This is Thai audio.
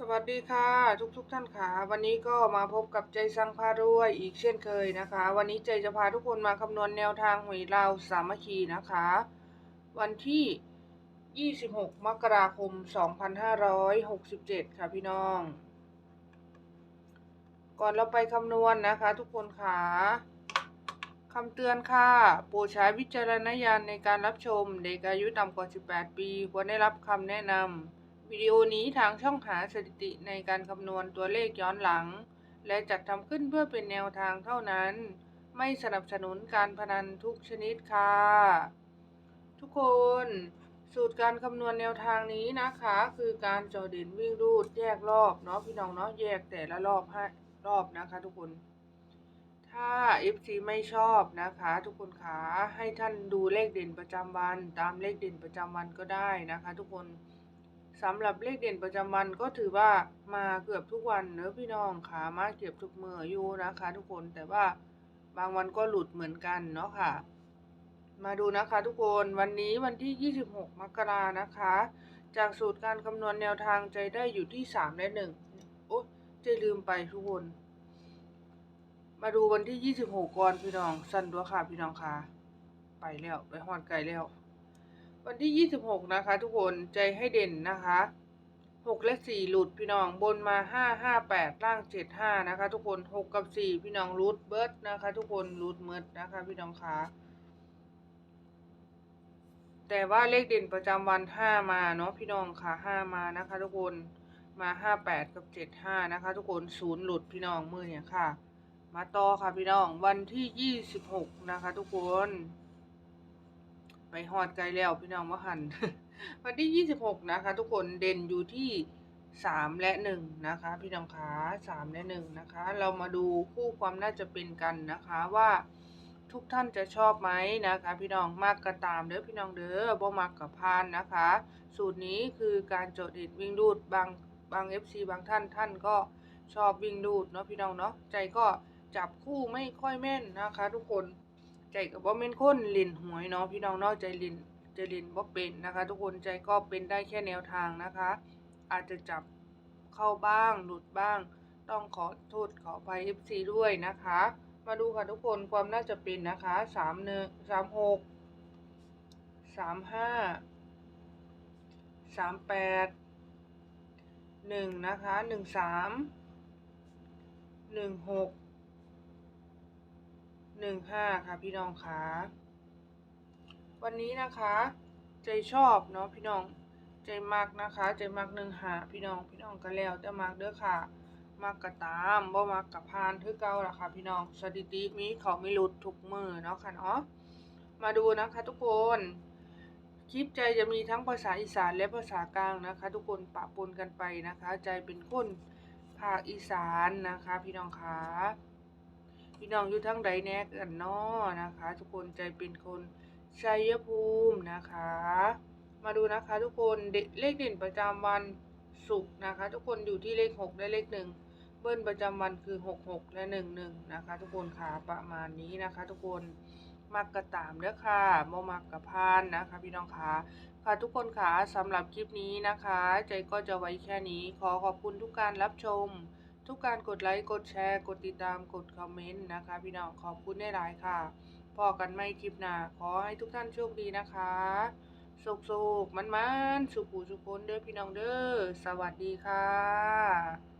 สวัสดีค่ะทุกทุกๆท่านค่ะ วันนี้ก็มาพบกับใจสังพารวยอีกเช่นเคยนะคะ วันนี้ใจจะพาทุกคนมาคำนวณแนวทางหวยลาวสามัคคีนะคะ วันที่ 26 มกราคม 2567 ค่ะพี่น้อง ก่อนเราไปคำนวณนะคะ ทุกคนค่ะคำเตือนค่ะโปรดใช้วิจารณญาณในการรับชม เด็กอายุต่ำกว่า 18 ปี ควรได้รับคำแนะนำ วิดีโอนี้ทางช่องหาสถิติในการคำนวณตัวเลขย้อนหลัง และจัดทำขึ้นเพื่อเป็นแนวทางเท่านั้น ไม่สนับสนุนการพนันทุกชนิดค่ะ ทุกคนสูตรการคำนวณแนวทางนี้นะคะ คือการจอเด่นวิ่งรูดแยกรอบเนาะพี่น้องเนาะแยกแต่ละรอบให้รอบนะคะทุกคน ถ้า FC ไม่ชอบนะคะ ทุกคนคะให้ท่านดูเลขเด่นประจำวัน ตามเลขเด่นประจำวันก็ได้นะคะ ทุกคน สำหรับเลขเด่นประจำวันก็ถือว่ามาเกือบทุกวันเนอะพี่น้องค่ะมาเกือบทุกเมื่ออยู่นะคะ ทุกคนแต่ว่าบางวันก็หลุดเหมือนกันเนาะค่ะ มาดูนะคะทุกคนวันนี้วันที่ 26 มกรานะคะ จากสูตรการคำนวณแนวทางใจได้อยู่ที่ 3 และ1โอ๊ยใจลืมไปทุกคน มาดูวันที่ 26ก่อนพี่น้องสั้นด้วยค่ะพี่น้องค่ะ ไปแล้วไปหอดไกลแล้ว วันที่ 26 นะคะ ทุกคนใจให้เด่นนะคะ 6 และ 4 หลุดพี่น้องบนมา 5 5 8ล่าง 7 5 นะคะ ทุกคน 6 กับ 4 พี่น้องรูดเบิร์ดนะคะ ทุกคนรูดเมิดนะคะ พี่น้องคะแต่ว่าเลขเด่นประจำวัน 5 มาเนาะพี่น้องค่ะ 5 มานะคะ ทุกคนมา 58 กับ 75 นะคะ ทุกคนศูนย์หลุดพี่น้องมือเนี่ยค่ะ มาต่อค่ะพี่น้องวันที่ 26 นะคะ ทุกคน ไปฮอดไกลแล้วพี่น้องว่าหัน วันที่ 26 นะคะ ทุกคนเด่นอยู่ที่ 3 และ 1 นะคะ พี่น้องคะ3และ 1 นะคะ เรามาดูคู่ความน่าจะเป็นกันนะคะว่าทุกท่านจะชอบไหมนะคะ พี่น้องมากกระตามเด้อพี่น้องเด้อบ่มักกับพานนะคะ สูตรนี้คือการโจทย์เด็ดวิ่งรูดบางบาง FC บางท่านท่านก็ชอบวิ่งรูดเนาะพี่น้องเนาะใจก็จับคู่ไม่ค่อยแม่นนะคะ ทุกคน ใจกับว่าเม่นคนลินหวยเนาะพี่น้องเนาะใจลินใจลินว่าเป็นนะคะ ทุกคนใจก็เป็นได้แค่แนวทางนะคะ อาจจะจับเข้าบ้างหลุดบ้าง ต้องขอโทษขออภัย FC ด้วยนะคะ มาดูค่ะทุกคนความน่าจะเป็นนะคะสามหนึ่งสามหกสามห้าสามแปดหนึ่งนะคะหนึ่งสามหนึ่งหก หนึ่งห้าค่ะพี่น้องคะวันนี้นะคะ ใจชอบเนาะพี่น้อง ใจมักนะคะ ใจมักหนึ่งหาพี่น้อง พี่น้องก็แล้วแต่มักเด้อค่ะมักกระตามบ่มักกระพานคือเก่าล่ะค่ะพี่น้องสถิติมีเขาไม่หลุดทุกมือเนาะค่ะเนาะมาดูนะคะทุกคนคลิปใจจะมีทั้งภาษาอีสานและภาษากลางนะคะ ทุกคนปะปนกันไปนะคะ ใจเป็นคนภาคอีสานนะคะ พี่น้องคะ พี่น้องอยู่ทั้งใดแน่กันนาะนะคะ ทุกคนใจเป็นคนชัยภูมินะคะ มาดูนะคะทุกคนเลขเด่นประจำวันศุกร์นะคะ ทุกคนอยู่ที่เลขหกและเลขหนึ่งเบิ้ลประจำวันคือหกหกและหนึ่งหนึ่งนะคะ ทุกคนค่ะประมาณนี้นะคะ ทุกคนมักกระตามเด้อค่ะโมมักกระพานนะคะ พี่น้องค่ะค่ะทุกคนค่ะสำหรับคลิปนี้นะคะ ใจก็จะไว้แค่นี้ ขอขอบคุณทุกการรับชม ทุกการกดไลค์ กดแชร์ กดติดตาม กดคอมเมนต์นะคะ พี่น้องขอบคุณได้หลายค่ะ พอกันไม่คลิปหน้า ขอให้ทุกท่านโชคดีนะคะสุกๆมันๆสุขูสุขคนเด้อพี่น้องเด้อ สวัสดีค่ะ